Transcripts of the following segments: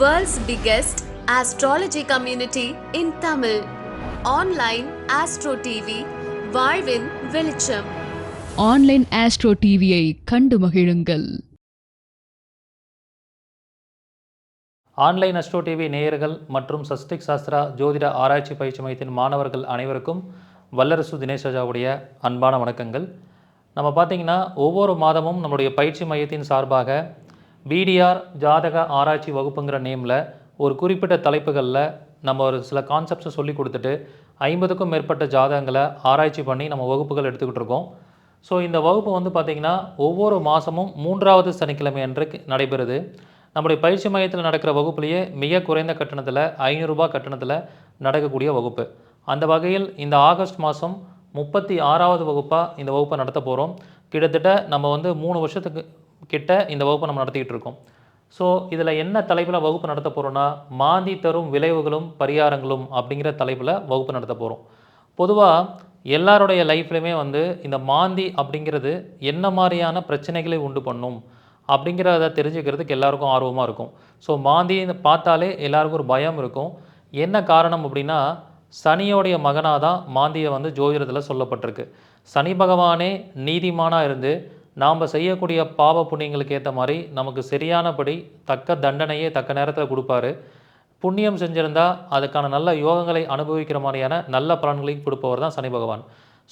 World's biggest astrology community in Tamil. Online Astro TV, வாழ்வின் வெளிச்சம். Online astro டிவியை கண்டு மகிழுங்கள். ஆன்லைன் அஸ்ட்ரோ டிவி நேயர்கள் மற்றும் சஸ்டிக் சாஸ்திரா ஜோதிட ஆராய்ச்சி பயிற்சி மையத்தின் மாணவர்கள் அனைவருக்கும் வல்லரசு தினேஷ் ராஜாவுடைய அன்பான வணக்கங்கள். நம்ம பார்த்தீங்கன்னா ஒவ்வொரு மாதமும் நம்மளுடைய பயிற்சி மையத்தின் சார்பாக பிடிஆர் ஜாதக ஆராய்ச்சி வகுப்புங்கிற நேமில் ஒரு குறிப்பிட்ட தலைப்புகளில் நம்ம ஒரு சில கான்செப்ட்ஸை சொல்லி கொடுத்துட்டு ஐம்பதுக்கும் மேற்பட்ட ஜாதகங்களை ஆராய்ச்சி பண்ணி நம்ம வகுப்புகள் எடுத்துக்கிட்டு இருக்கோம். ஸோ இந்த வகுப்பு வந்து பார்த்திங்கன்னா ஒவ்வொரு மாதமும் மூன்றாவது சனிக்கிழமை அன்றைக்கு நடைபெறுது. நம்முடைய பயிற்சி மையத்தில் நடக்கிற வகுப்புலேயே மிக குறைந்த கட்டணத்தில் ஐநூறுரூபா கட்டணத்தில் நடக்கக்கூடிய வகுப்பு. அந்த வகையில் இந்த ஆகஸ்ட் மாதம் முப்பத்தி ஆறாவது வகுப்பாக இந்த வகுப்பை நடத்த போகிறோம் கிட்டத்தட்ட நம்ம வந்து மூணு வருஷத்துக்கு கிட்ட இந்த வகுப்பை நம்ம நடத்திக்கிட்டு இருக்கோம். ஸோ இதில் என்ன தலைப்பில் வகுப்பு நடத்த போகிறோன்னா மாந்தி தரும் விளைவுகளும் பரிகாரங்களும் அப்படிங்கிற தலைப்பில் வகுப்பு நடத்த போகிறோம் பொதுவாக எல்லாருடைய லைஃப்லையுமே வந்து இந்த மாந்தி அப்படிங்கிறது என்ன மாதிரியான பிரச்சனைகளை உண்டு பண்ணும் அப்படிங்கிறத தெரிஞ்சுக்கிறதுக்கு எல்லாருக்கும் ஆர்வமாக இருக்கும். ஸோ மாந்தி பார்த்தாலே எல்லாருக்கும் ஒரு பயம் இருக்கும். என்ன காரணம் அப்படின்னா சனியோடைய மகனாக தான் மாந்தியை வந்து ஜோதிடத்தில் சொல்லப்பட்டிருக்கு. சனி பகவானே நீதிமானாக இருந்து நாம் செய்யக்கூடிய பாவ புண்ணியங்களுக்கு ஏற்ற மாதிரி நமக்கு சரியானபடி தக்க தண்டனையே தக்க நேரத்தில் கொடுப்பாரு. புண்ணியம் செஞ்சிருந்தால் அதுக்கான நல்ல யோகங்களை அனுபவிக்கிற மாதிரியான நல்ல பலன்களையும் கொடுப்பவர் தான் சனி பகவான்.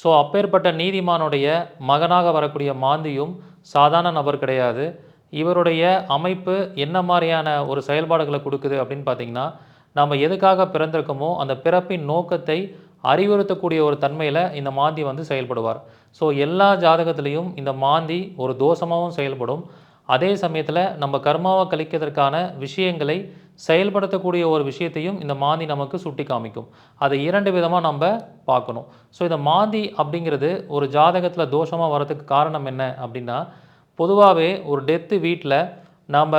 ஸோ அப்பேற்பட்ட நீதிமானுடைய மகனாக வரக்கூடிய மாந்தியும் சாதாரண நபர் கிடையாது. இவருடைய அமைப்பு என்ன மாதிரியான ஒரு செயல்பாடுகளை கொடுக்குது அப்படின்னு பார்த்தீங்கன்னா நம்ம எதுக்காக பிறந்திருக்கோமோ அந்த பிறப்பின் நோக்கத்தை அறிவுறுத்தக்கூடிய ஒரு தன்மையில் இந்த மாந்தி வந்து செயல்படுவார். ஸோ எல்லா ஜாதகத்திலையும் இந்த மாந்தி ஒரு தோஷமாகவும் செயல்படும். அதே சமயத்தில் நம்ம கர்மாவை கழிக்கிறதுக்கான விஷயங்களை செயல்படுத்தக்கூடிய ஒரு விஷயத்தையும் இந்த மாந்தி நமக்கு சுட்டி காமிக்கும். அதை இரண்டு விதமாக நம்ம பார்க்கணும். ஸோ இந்த மாந்தி அப்படிங்கிறது ஒரு ஜாதகத்தில் தோஷமாக வரதுக்கு காரணம் என்ன அப்படின்னா பொதுவாகவே ஒரு டெத்து வீட்டில் நாம்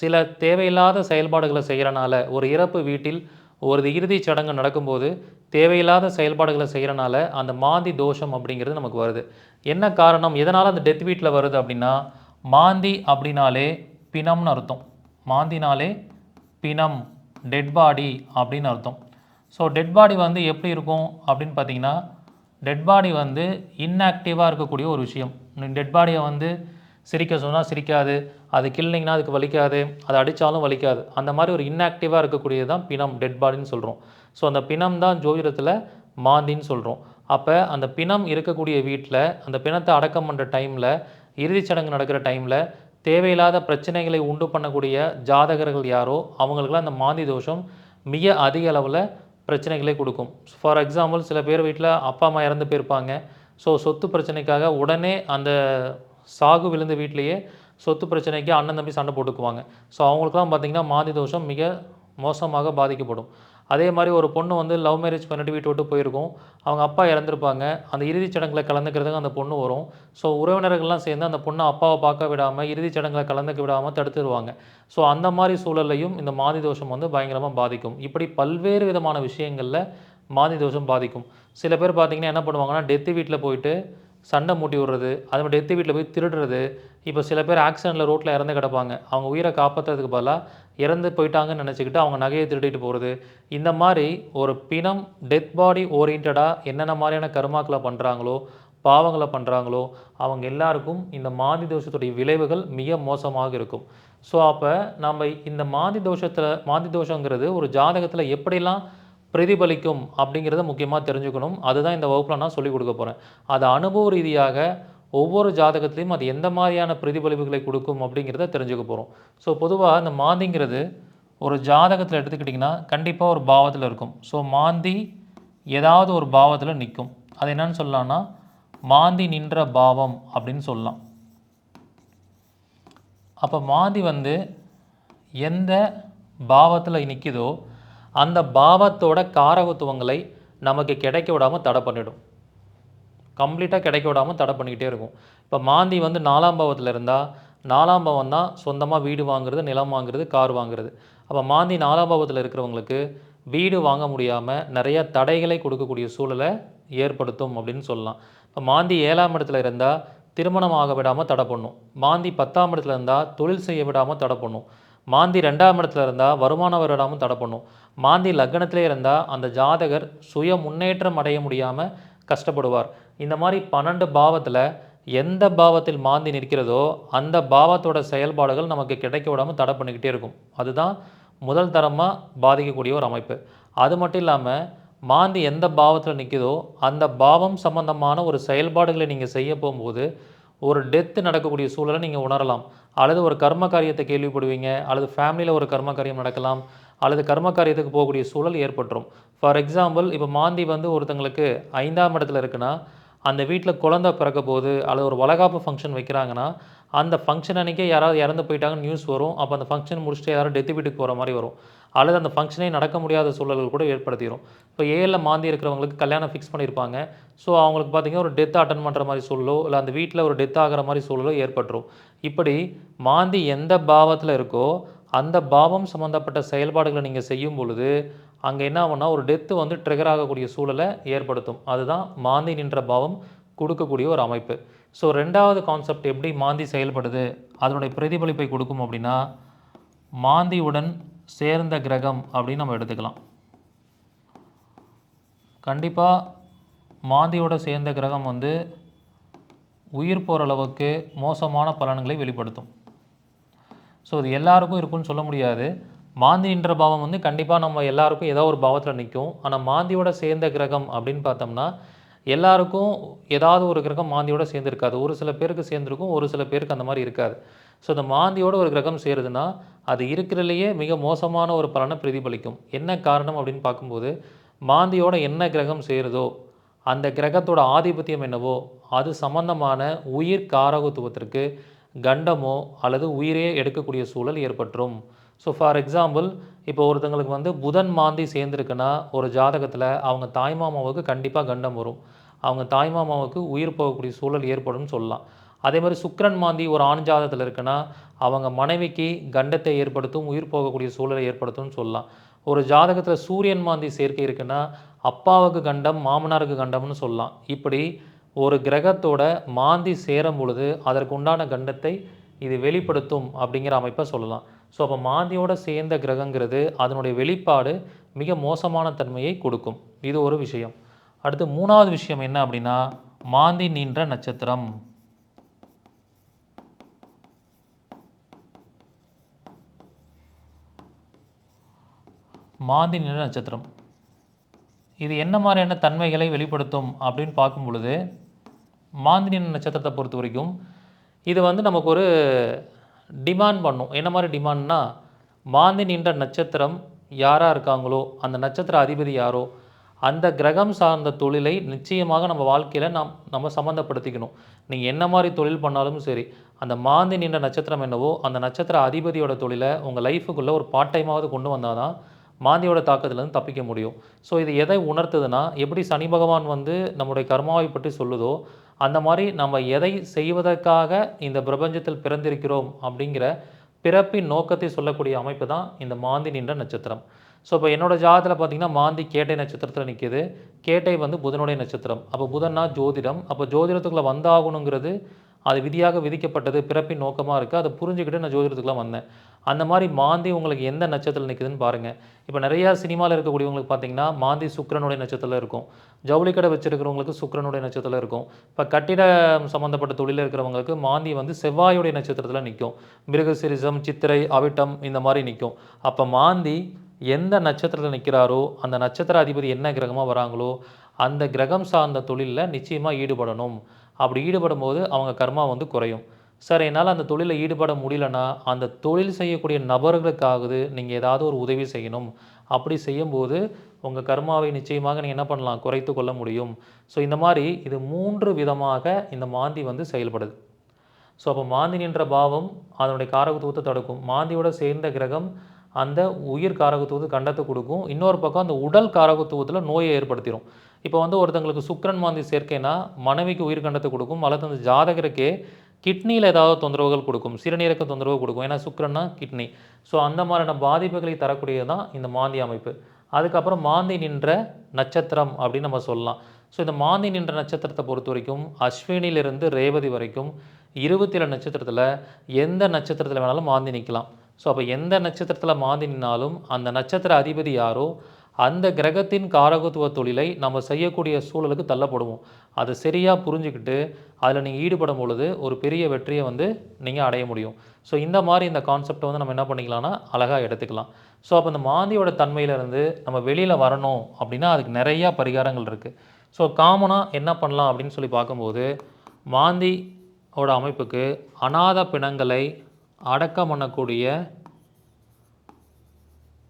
சில தேவையில்லாத செயல்பாடுகளை செய்கிறனால ஒரு இறப்பு வீட்டில் ஒரு இறுதிச் சடங்கு நடக்கும்போது தேவையில்லாத செயல்பாடுகளை செய்கிறனால அந்த மாந்தி தோஷம் அப்படிங்கிறது நமக்கு வருது. என்ன காரணம்? எதனால் அந்த டெத் வீட்டில் வருது அப்படின்னா மாந்தி அப்படின்னாலே பிணம்னு அர்த்தம். மாந்தினாலே பிணம் டெட் பாடி அப்படின்னு அர்த்தம். ஸோ டெட் பாடி வந்து எப்படி இருக்கும் அப்படின்னு பார்த்தீங்கன்னா டெட் பாடி வந்து இன்ஆக்டிவாக இருக்கக்கூடிய ஒரு விஷயம். டெட் பாடியை வந்து சிரிக்க சொன்னால் சிரிக்காது. அது கிள்ளிங்கன்னா அதுக்கு வலிக்காது அதை அடித்தாலும் வலிக்காது. அந்த மாதிரி ஒரு இன்ஆக்டிவாக இருக்கக்கூடியது தான் பிணம் டெட் பாடின்னு சொல்கிறோம் ஸோ அந்த பிணம் தான் ஜோதிடத்தில் மாந்தின்னு சொல்கிறோம் அப்போ அந்த பிணம் இருக்கக்கூடிய வீட்டில் அந்த பிணத்தை அடக்கம் பண்ணுற டைமில் இறுதிச் சடங்கு நடக்கிற டைமில் தேவையில்லாத பிரச்சனைகளை உண்டு பண்ணக்கூடிய ஜாதகர்கள் யாரோ அவங்களுக்குலாம் அந்த மாந்தி தோஷம் மிக அதிக அளவில் பிரச்சனைகளை கொடுக்கும். ஃபார் எக்ஸாம்பிள் சில பேர் வீட்டில் அப்பா அம்மா இறந்து போயிருப்பாங்க. ஸோ சொத்து பிரச்சனைக்காக உடனே அந்த சாகு விழுந்த வீட்லேயே சொத்து பிரச்சனைக்கு அண்ணன் தம்பி சண்டை போட்டுக்குவாங்க. ஸோ அவங்களுக்குலாம் பார்த்திங்கன்னா மாதி தோஷம் மிக மோசமாக பாதிக்கப்படும். அதே மாதிரி ஒரு பொண்ணு வந்து லவ் மேரேஜ் பண்ணிட்டு வீட்டு விட்டு போயிருக்கும். அவங்க அப்பா இறந்துருப்பாங்க. அந்த இறுதிச் சடங்கில் கலந்துக்கிறதுக்கு அந்த பொண்ணு வரும். ஸோ உறவினர்கள்லாம் சேர்ந்து அந்த பொண்ணை அப்பாவை பார்க்க விடாமல் இறுதிச் சடங்கில் கலந்துக்க விடாமல் தடுத்துருவாங்க. ஸோ அந்த மாதிரி சூழல்லையும் இந்த மாதி தோஷம் வந்து பயங்கரமாக பாதிக்கும். இப்படி பல்வேறு விதமான விஷயங்களில் மாதி தோஷம் பாதிக்கும். சில பேர் பார்த்திங்கன்னா என்ன பண்ணுவாங்கன்னா டெத்து வீட்டில் போயிட்டு சண்டை மூட்டி விடுறது அது மாதிரி டெத்து வீட்டில் போய் திருடுறது இப்போ சில பேர் ஆக்சிடெண்ட்டில் ரோட்டில் இறந்து கிடப்பாங்க. அவங்க உயிரை காப்பாற்றுறதுக்கு பதிலாக இறந்து போயிட்டாங்கன்னு நினச்சிக்கிட்டு அவங்க நகையை திருடிட்டு போகிறது இந்த மாதிரி ஒரு பிணம் டெத் பாடி ஓரியன்டாக என்னென்ன மாதிரியான கர்மாக்களை பண்ணுறாங்களோ பாவங்களை பண்ணுறாங்களோ அவங்க எல்லாருக்கும் இந்த மாதி தோஷத்துடைய விளைவுகள் மிக மோசமாக இருக்கும். ஸோ அப்போ நம்ம இந்த மாதி தோஷத்தில் மாதி தோஷங்கிறது ஒரு ஜாதகத்தில் எப்படிலாம் பிரதிபலிக்கும் அப்படிங்கிறத முக்கியமாக தெரிஞ்சுக்கணும். அதுதான் இந்த வகுப்பில் நான் சொல்லிக் கொடுக்க போகிறேன் அது அனுபவ ரீதியாக ஒவ்வொரு ஜாதகத்துலேயும் அது எந்த மாதிரியான பிரதிபலிப்புகளை கொடுக்கும் அப்படிங்கிறத தெரிஞ்சுக்க போகிறோம் ஸோ பொதுவாக இந்த மாந்திங்கிறது ஒரு ஜாதகத்தில் எடுத்துக்கிட்டிங்கன்னா கண்டிப்பாக ஒரு பாவத்தில் இருக்கும். ஸோ மாந்தி ஏதாவது ஒரு பாவத்தில் நிற்கும் அது என்னன்னு சொல்லலாம்னா மாந்தி நின்ற பாவம் அப்படின்னு சொல்லலாம். அப்போ மாந்தி வந்து எந்த பாவத்தில் நிற்குதோ அந்த பாவத்தோட காரகத்துவங்களை நமக்கு கிடைக்க விடாமல் தடை பண்ணிடும். கம்ப்ளீட்டாக கிடைக்க விடாமல் தடை பண்ணிக்கிட்டே இருக்கும். இப்போ மாந்தி வந்து நாலாம் பாவத்தில் இருந்தால் நாலாம் பாவம் தான் சொந்தமாக வீடு வாங்குறது நிலம் வாங்குறது கார் வாங்குறது. அப்போ மாந்தி நாலாம் பாவத்தில் இருக்கிறவங்களுக்கு வீடு வாங்க முடியாமல் நிறைய தடைகளை கொடுக்கக்கூடிய சூழலை ஏற்படுத்தும் அப்படின்னு சொல்லலாம். இப்போ மாந்தி ஏழாம் இடத்துல இருந்தால் திருமணம் ஆக விடாமல் தடை பண்ணும். மாந்தி பத்தாம் இடத்துல இருந்தால் தொழில் செய்ய விடாமல் தடை பண்ணும். மாந்தி ரெண்டாம் இடத்துல இருந்தால் வருமானம் வருடாமல் தடை பண்ணும். மாந்தி லக்னத்திலே இருந்தால் அந்த ஜாதகர் சுய முன்னேற்றம் அடைய முடியாமல் கஷ்டப்படுவார். இந்த மாதிரி பன்னெண்டு பாவத்தில் எந்த பாவத்தில் மாந்தி நிற்கிறதோ அந்த பாவத்தோட செயல்பாடுகள் நமக்கு கிடைக்க விடாமல் தடை பண்ணிக்கிட்டே இருக்கும். அதுதான் முதல் தரமாக பாதிக்கக்கூடிய ஒரு அமைப்பு. அது மட்டும் இல்லாமல் மாந்தி எந்த பாவத்தில் நிற்குதோ அந்த பாவம் சம்பந்தமான ஒரு செயல்பாடுகளை நீங்கள் செய்ய போகும்போது ஒரு டெத்து நடக்கக்கூடிய சூழலை நீங்கள் உணரலாம். அல்லது ஒரு கர்ம காரியத்தை கேள்விப்படுவீங்க அல்லது ஃபேமிலியில் ஒரு கர்ம காரியம் நடக்கலாம் அல்லது கர்ம காரியத்துக்கு போகக்கூடிய சூழல் ஏற்பட்டுரும். ஃபார் எக்ஸாம்பிள் இப்போ மாந்தி வந்து ஒருத்தங்களுக்கு ஐந்தாம் இடத்துல இருக்குன்னா அந்த வீட்டில் குழந்தை பிறக்க போது அல்லது ஒரு வளகாப்பு ஃபங்க்ஷன் வைக்கிறாங்கன்னா அந்த ஃபங்க்ஷன் அன்றைக்கே யாராவது இறந்து போயிட்டாங்கன்னு நியூஸ் வரும். அப்போ அந்த ஃபங்க்ஷன் முடிச்சுட்டு யாரும் டெத்து வீட்டுக்கு போகிற மாதிரி வரும். அல்லது அந்த ஃபங்க்ஷனே நடக்க முடியாத சூழல்கள் கூட ஏற்படுத்திடும் இப்போ ஏஎல்ல மாந்தி இருக்கிறவங்களுக்கு கல்யாணம் ஃபிக்ஸ் பண்ணியிருப்பாங்க ஸோ அவங்களுக்கு பார்த்தீங்கன்னா ஒரு டெத் அட்டன் பண்ணுற மாதிரி சூழலோ இல்லை அந்த வீட்டில் ஒரு டெத் ஆகிற மாதிரி சூழலோ ஏற்பட்டுரும். இப்படி மாந்தி எந்த பாவத்தில் இருக்கோ அந்த பாவம் சம்மந்தப்பட்ட செயல்பாடுகளை நீங்கள் செய்யும் பொழுது அங்கே என்ன ஆகும்னா ஒரு டெத்து வந்து ட்ரிகர் ஆகக்கூடிய சூழலை ஏற்படுத்தும். அதுதான் மாந்தி நின்ற பாவம் கொடுக்கக்கூடிய ஒரு அமைப்பு. ஸோ ரெண்டாவது கான்செப்ட் எப்படி மாந்தி செயல்படுது? அதனுடைய பிரதிபலிப்பை கொடுக்கும் அப்படின்னா மாந்தியுடன் சேர்ந்த கிரகம் அப்படின்னு நம்ம எடுத்துக்கலாம். கண்டிப்பாக மாந்தியோட சேர்ந்த கிரகம் வந்து உயிர் போகிற அளவுக்கு மோசமான பலன்களை வெளிப்படுத்தும். ஸோ இது எல்லாருக்கும் இருக்குன்னு சொல்ல முடியாது. மாந்தின்ற பாவம் வந்து கண்டிப்பாக நம்ம எல்லாருக்கும் ஏதோ ஒரு பாவத்தில் நிற்கும் ஆனால் மாந்தியோட சேர்ந்த கிரகம் அப்படின்னு பார்த்தோம்னா எல்லாருக்கும் ஏதாவது ஒரு கிரகம் மாந்தியோட சேர்ந்துருக்காது. ஒரு சில பேருக்கு சேர்ந்துருக்கும் ஒரு சில பேருக்கு அந்த மாதிரி இருக்காது. ஸோ இந்த மாந்தியோட ஒரு கிரகம் சேருதுன்னா அது இருக்கிறதுலையே மிக மோசமான ஒரு பலனை பிரதிபலிக்கும். என்ன காரணம் அப்படின்னு பார்க்கும்போது மாந்தியோட என்ன கிரகம் சேருதோ அந்த கிரகத்தோட ஆதிபத்தியம் என்னவோ அது சம்பந்தமான உயிர் காரகத்துவத்திற்கு கண்டமோ அல்லது உயிரே எடுக்கக்கூடிய சூழல் ஏற்பட்டுரும் ஸோ ஃபார் எக்ஸாம்பிள் இப்போ ஒருத்தங்களுக்கு வந்து புதன் மாந்தி சேர்ந்துருக்குன்னா ஒரு ஜாதகத்தில் அவங்க தாய்மாமாவுக்கு கண்டிப்பாக கண்டம் வரும். அவங்க தாய்மாமாவுக்கு உயிர் போகக்கூடிய சூழல் ஏற்படும்னு சொல்லலாம். அதே மாதிரி சுக்கிரன் மாந்தி ஒரு ஆண் ஜாதகத்தில் இருக்குன்னா அவங்க மனைவிக்கு கண்டத்தை ஏற்படுத்தும் உயிர் போகக்கூடிய சூழலை ஏற்படுத்தும்னு சொல்லலாம். ஒரு ஜாதகத்தில் சூரியன் மாந்தி சேர்க்கை இருக்குன்னா அப்பாவுக்கு கண்டம் மாமனாருக்கு கண்டம்னு சொல்லலாம். இப்படி ஒரு கிரகத்தோட மாந்தி சேரும் பொழுது அதற்கு உண்டான கண்டத்தை இது வெளிப்படுத்தும் அப்படிங்கிற அமைப்பை சொல்லலாம். ஸோ அப்போ மாந்தியோட சேர்ந்த கிரகங்கிறது அதனுடைய வெளிப்பாடு மிக மோசமான தன்மையை கொடுக்கும். இது ஒரு விஷயம். அடுத்து மூணாவது விஷயம் என்ன அப்படின்னா மாந்தி நின்ற நட்சத்திரம். மாந்தி நின்ற நட்சத்திரம். இது என்ன மாதிரியான தன்மைகளை வெளிப்படுத்தும் அப்படின்னு பார்க்கும் பொழுது மாந்தி நின்ற நட்சத்திரத்தை பொறுத்த வரைக்கும் இது வந்து நமக்கு ஒரு டிமாண்ட் பண்ணும். என்ன மாதிரி டிமாண்ட்னா மாந்தி நின்ற நட்சத்திரம் யாராக இருக்காங்களோ அந்த நட்சத்திர அதிபதி யாரோ அந்த கிரகம் சார்ந்த தொழிலை நிச்சயமாக நம்ம வாழ்க்கையில் நாம் நம்ம சம்மந்தப்படுத்திக்கணும் நீங்கள் என்ன மாதிரி தொழில் பண்ணாலும் சரி அந்த மாந்தி நின்ற நட்சத்திரம் என்னவோ அந்த நட்சத்திர அதிபதியோட தொழிலை உங்கள் லைஃபுக்குள்ளே ஒரு பார்ட் டைமாவது கொண்டு வந்தால் தான் மாந்தியோட தாக்கத்துலேருந்து தப்பிக்க முடியும். ஸோ இது எதை உணர்த்துதுன்னா எப்படி சனி பகவான் வந்து நம்முடைய கர்மாவை பற்றி சொல்லுதோ அந்த மாதிரி நம்ம எதை செய்வதற்காக இந்த பிரபஞ்சத்தில் பிறந்திருக்கிறோம் அப்படிங்கிற பிறப்பின் நோக்கத்தை சொல்லக்கூடிய அமைப்பு தான் இந்த மாந்தி நின்ற நட்சத்திரம். ஸோ இப்போ என்னோடய ஜாதத்தில் பார்த்தீங்கன்னா மாந்தி கேட்டை நட்சத்திரத்தில் நிற்கிது கேட்டை வந்து புதனுடைய நட்சத்திரம். அப்போ புதன்னா ஜோதிடம். அப்போ ஜோதிடத்துக்குள்ளே வந்தாகணுங்கிறது அது விதியாக விதிக்கப்பட்டது பிறப்பின் நோக்கமாக இருக்குது அதை புரிஞ்சுக்கிட்டு நான் ஜோதிடத்துக்குலாம் வந்தேன். அந்த மாதிரி மாந்தி உங்களுக்கு எந்த நட்சத்திரத்தில் நிற்குதுன்னு பாருங்கள் இப்போ நிறையா சினிமாவில் இருக்கக்கூடியவங்களுக்கு பார்த்தீங்கன்னா மாந்தி சுக்கரனுடைய நட்சத்திரத்தில் இருக்கும். ஜவுளி கடை வச்சுருக்கிறவங்களுக்கு சுக்கரனுடைய நட்சத்திரத்தில் இருக்கும். இப்போ கட்டிடம் சம்மந்தப்பட்ட தொழிலில் இருக்கிறவங்களுக்கு மாந்தி வந்து செவ்வாயுடைய நட்சத்திரத்தில் நிற்கும் மிருகசிரிசம் சித்திரை அவிட்டம் இந்த மாதிரி நிற்கும் அப்போ மாந்தி எந்த நட்சத்திரத்தில் நிற்கிறாரோ அந்த நட்சத்திர அதிபதி என்ன கிரகமாக வராங்களோ அந்த கிரகம் சார்ந்த தொழிலில் நிச்சயமாக ஈடுபடணும். அப்படி ஈடுபடும் போது அவங்க கர்மா வந்து குறையும். சார் என்னால் அந்த தொழிலில் ஈடுபட முடியலன்னா அந்த தொழில் செய்யக்கூடிய நபர்களுக்காவது நீங்கள் ஏதாவது ஒரு உதவி செய்யணும். அப்படி செய்யும்போது உங்கள் கர்மாவை நிச்சயமாக நீங்கள் என்ன பண்ணலாம்? குறைத்து கொள்ள முடியும். ஸோ இந்த மாதிரி இது மூன்று விதமாக இந்த மாந்தி வந்து செயல்படுது. ஸோ அப்போ மாந்தி நின்ற பாவம் அதனுடைய காரகத்துவத்தை தடுக்கும். மாந்தியோட சேர்ந்த கிரகம் அந்த உயிர் காரகத்துவத்து கண்டத்தை கொடுக்கும். இன்னொரு பக்கம் அந்த உடல் காரகத்துவத்தில் நோயை ஏற்படுத்திடும் இப்போ வந்து ஒருத்தங்களுக்கு சுக்கரன் மாந்தி சேர்க்கைனா மனைவிக்கு உயிர் கண்டத்தை கொடுக்கும். அல்லது அந்த ஜாதகருக்கே கிட்னியில் ஏதாவது தொந்தரவுகள் கொடுக்கும். சிறுநீரக தொந்தரவு கொடுக்கும். ஏன்னா சுக்கரன்னா கிட்னி. ஸோ அந்த மாதிரியான பாதிப்புகளை தரக்கூடியது தான் இந்த மாந்தி அமைப்பு. அதுக்கப்புறம் மாந்தி நின்ற நட்சத்திரம் அப்படின்னு நம்ம சொல்லலாம். ஸோ இந்த மாந்தி நின்ற நட்சத்திரத்தை பொறுத்த வரைக்கும் அஸ்வினிலிருந்து ரேவதி வரைக்கும் இருபத்தி ஏழு நட்சத்திரத்தில் எந்த நட்சத்திரத்தில் வேணாலும் மாந்தி நிற்கலாம். ஸோ அப்போ எந்த நட்சத்திரத்தில் மாந்தி நின்னாலும் அந்த நட்சத்திர அதிபதி யாரோ அந்த கிரகத்தின் காரகத்துவ தொழிலை நம்ம செய்யக்கூடிய சூழலுக்கு தள்ளப்படுவோம். அதை சரியாக புரிஞ்சுக்கிட்டு அதில் நீங்கள் ஈடுபடும் பொழுது ஒரு பெரிய வெற்றியை வந்து நீங்கள் அடைய முடியும். ஸோ இந்த மாதிரி இந்த கான்செப்டை வந்து நம்ம என்ன பண்ணிக்கலாம்னா அழகாக எடுத்துக்கலாம். ஸோ அப்போ இந்த மாந்தியோட தன்மையிலேருந்து நம்ம வெளியில் வரணும் அப்படின்னா அதுக்கு நிறையா பரிகாரங்கள் இருக்குது ஸோ காமனாக என்ன பண்ணலாம் அப்படின்னு சொல்லி பார்க்கும்போது மாந்தியோட அமைப்புக்கு அநாத பிணங்களை அடக்கம் பண்ணக்கூடிய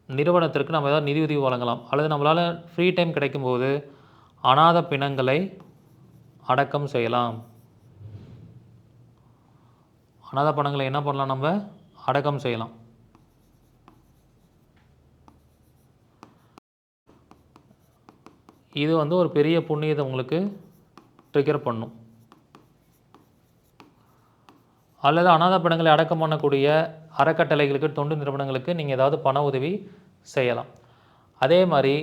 நிறுவனத்திற்கு நம்ம ஏதாவது நிதியுதவி வழங்கலாம். அல்லது நம்மளால் ஃப்ரீ டைம் கிடைக்கும்போது அனாத பிணங்களை அடக்கம் செய்யலாம். அனாத பணங்களை என்ன பண்ணலாம் நம்ம? அடக்கம் செய்யலாம். இது வந்து ஒரு பெரிய புண்ணியத்தை உங்களுக்கு ட்ரிகர் பண்ணும். அல்லது அநாத பணங்களை அடக்கம் பண்ணக்கூடிய அறக்கட்டளைகளுக்கு தொண்டு நிறுவனங்களுக்கு நீங்கள் ஏதாவது பண உதவி செய்யலாம். அதே மாதிரி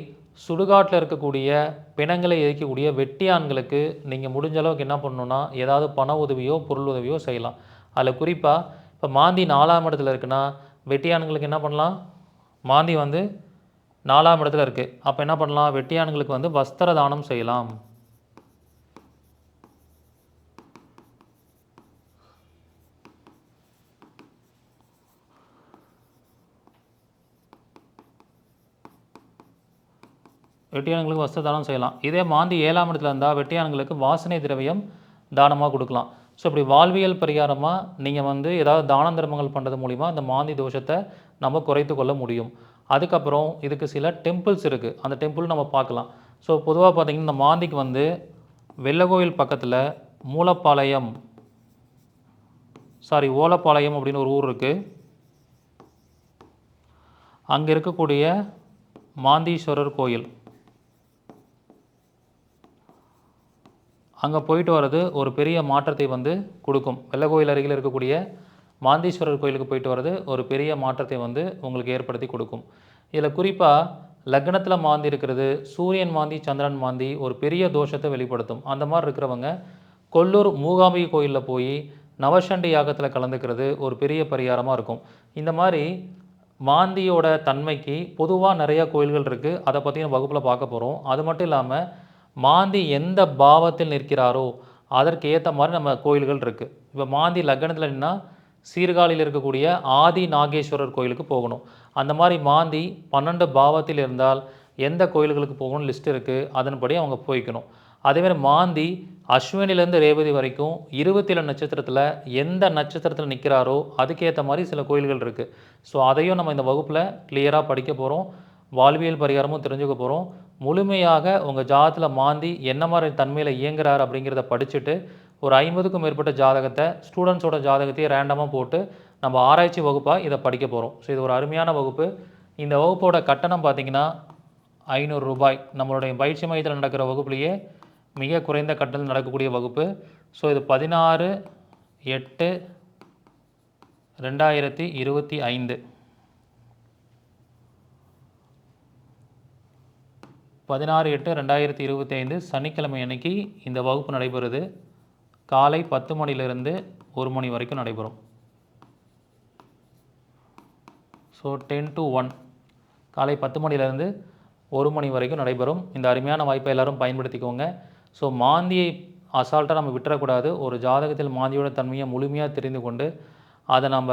சுடுகாட்டில் இருக்கக்கூடிய பிணங்களை எரிக்கக்கூடிய வெட்டியான்களுக்கு நீங்கள் முடிஞ்ச அளவுக்கு என்ன பண்ணணுன்னா ஏதாவது பண உதவியோ பொருள் உதவியோ செய்யலாம். அதில் குறிப்பாக இப்போ மாந்தி நாலாம் இடத்துல இருக்குன்னா வெட்டியான்களுக்கு என்ன பண்ணலாம்? மாந்தி வந்து நாலாம் இடத்துல இருக்குது அப்போ என்ன பண்ணலாம்? வெட்டியான்களுக்கு வந்து வஸ்திர தானம் செய்யலாம். வெட்டியானங்களுக்கு வஸ்திர தானம் செய்யலாம். இதே மாந்தி ஏழாம் இடத்துல இருந்தால் வெட்டியானங்களுக்கு வாசனை திரவியம் தானமாக கொடுக்கலாம். ஸோ இப்படி வாழ்வியல் பரிகாரமாக நீங்கள் வந்து ஏதாவது தான தர்மங்கள் பண்ணுறது மூலிமா அந்த மாந்தி தோஷத்தை நம்ம குறைத்து கொள்ள முடியும். அதுக்கப்புறம் இதுக்கு சில டெம்பிள்ஸ் இருக்குது அந்த டெம்பிள் நம்ம பார்க்கலாம். ஸோ பொதுவாக பார்த்தீங்கன்னா இந்த மாந்திக்கு வந்து வெள்ளகோயில் பக்கத்தில் மூலப்பாளையம் சாரி ஓலப்பாளையம் அப்படின்னு ஒரு ஊர் இருக்குது அங்கே இருக்கக்கூடிய மாந்தீஸ்வரர் கோயில். அங்கே போயிட்டு வர்றது ஒரு பெரிய மாற்றத்தை வந்து கொடுக்கும். வெள்ளக்கோயில் அருகில் இருக்கக்கூடிய மாந்தீஸ்வரர் கோயிலுக்கு போயிட்டு வர்றது ஒரு பெரிய மாற்றத்தை வந்து உங்களுக்கு ஏற்படுத்தி கொடுக்கும். இதில் குறிப்பாக லக்னத்தில் மாந்தி இருக்கிறது சூரியன் மாந்தி சந்திரன் மாந்தி ஒரு பெரிய தோஷத்தை வெளிப்படுத்தும். அந்த மாதிரி இருக்கிறவங்க கொல்லூர் மூகாம்பிகை கோயிலில் போய் நவசண்டி யாகத்தில் கலந்துக்கிறது ஒரு பெரிய பரிகாரமாக இருக்கும். இந்த மாதிரி மாந்தியோட தன்மைக்கு பொதுவாக நிறையா கோயில்கள் இருக்குது அதை பற்றி நம்ம வகுப்பில் பார்க்க போகிறோம் அது மட்டும் இல்லாமல் மாந்தி எந்த பாவத்தில் நிற்கிறாரோ அதற்கு ஏற்ற மாதிரி நம்ம கோயில்கள் இருக்குது இப்போ மாந்தி லக்னத்தில் நின்னா சீர்காழியில் இருக்கக்கூடிய ஆதி நாகேஸ்வரர் கோயிலுக்கு போகணும். அந்த மாதிரி மாந்தி பன்னெண்டு பாவத்தில் இருந்தால் எந்த கோயில்களுக்கு போகணும்னு லிஸ்ட் இருக்குது அதன்படி அவங்க போய்க்கணும். அதேமாதிரி மாந்தி அஸ்வினிலேருந்து ரேவதி வரைக்கும் இருபத்தேழு நட்சத்திரத்தில் எந்த நட்சத்திரத்தில் நிற்கிறாரோ அதுக்கேற்ற மாதிரி சில கோயில்கள் இருக்குது ஸோ அதையும் நம்ம இந்த வகுப்பில் கிளியராக படிக்க போகிறோம் வாழ்வியல் பரிகாரமும் தெரிஞ்சுக்க போகிறோம் முழுமையாக உங்கள் ஜாதத்தில் மாந்தி என்ன மாதிரி தன்மையில் இயங்குறாரு அப்படிங்கிறத படிச்சுட்டு ஒரு ஐம்பதுக்கும் மேற்பட்ட ஜாதகத்தை ஸ்டூடெண்ட்ஸோட ஜாதகத்தையே ரேண்டமாக போட்டு நம்ம ஆராய்ச்சி வகுப்பாக இதை படிக்க போகிறோம் ஸோ இது ஒரு அருமையான வகுப்பு. இந்த வகுப்போட கட்டணம் பார்த்தீங்கன்னா ஐநூறு ரூபாய். நம்மளுடைய பயிற்சி மையத்தில் நடக்கிற வகுப்புலேயே மிக குறைந்த கட்டணத்தில் நடக்கக்கூடிய வகுப்பு. ஸோ இது பதினாறு எட்டு ரெண்டாயிரத்தி இருபத்தி ஐந்து. பதினாறு எட்டு ரெண்டாயிரத்தி இருபத்தி ஐந்து சனிக்கிழமை அன்னைக்கு இந்த வகுப்பு நடைபெறுது. காலை பத்து மணிலிருந்து ஒரு மணி வரைக்கும் நடைபெறும். ஸோ டென் டு ஒன் காலை பத்து மணிலேருந்து ஒரு மணி வரைக்கும் நடைபெறும். இந்த அருமையான வாய்ப்பை எல்லாரும் பயன்படுத்திக்கோங்க. ஸோ மாந்தியை அசால்ட்டாக நம்ம விட்டுறக்கூடாது. ஒரு ஜாதகத்தில் மாந்தியோட தன்மையை முழுமையாக தெரிந்து கொண்டு அதை நம்ம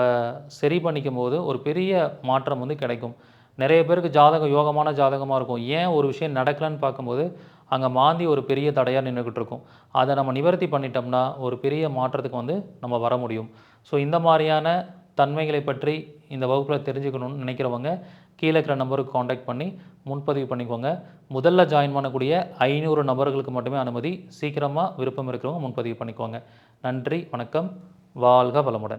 சரி பண்ணிக்கும் போது ஒரு பெரிய மாற்றம் வந்து கிடைக்கும். நிறைய பேருக்கு ஜாதகம் யோகமான ஜாதகமாக இருக்கும். ஏன் ஒரு விஷயம் நடக்கலைன்னு பார்க்கும்போது அங்கே மாந்தி ஒரு பெரிய தடையாக நின்றுக்கிட்டு இருக்கும். அதை நம்ம நிவர்த்தி பண்ணிட்டோம்னா ஒரு பெரிய மாற்றத்துக்கு வந்து நம்ம வர முடியும். ஸோ இந்த மாதிரியான தன்மைகளை பற்றி இந்த வகுப்பில் தெரிஞ்சுக்கணும்னு நினைக்கிறவங்க கீழே இருக்கிற நம்பருக்கு காண்டாக்ட் பண்ணி முன்பதிவு பண்ணிக்கோங்க. முதல்ல ஜாயின் பண்ணக்கூடிய ஐநூறு நபர்களுக்கு மட்டுமே அனுமதி. சீக்கிரமாக விருப்பம் இருக்கிறவங்க முன்பதிவு பண்ணிக்கோங்க. நன்றி வணக்கம். வாழ்க வளமுடன்.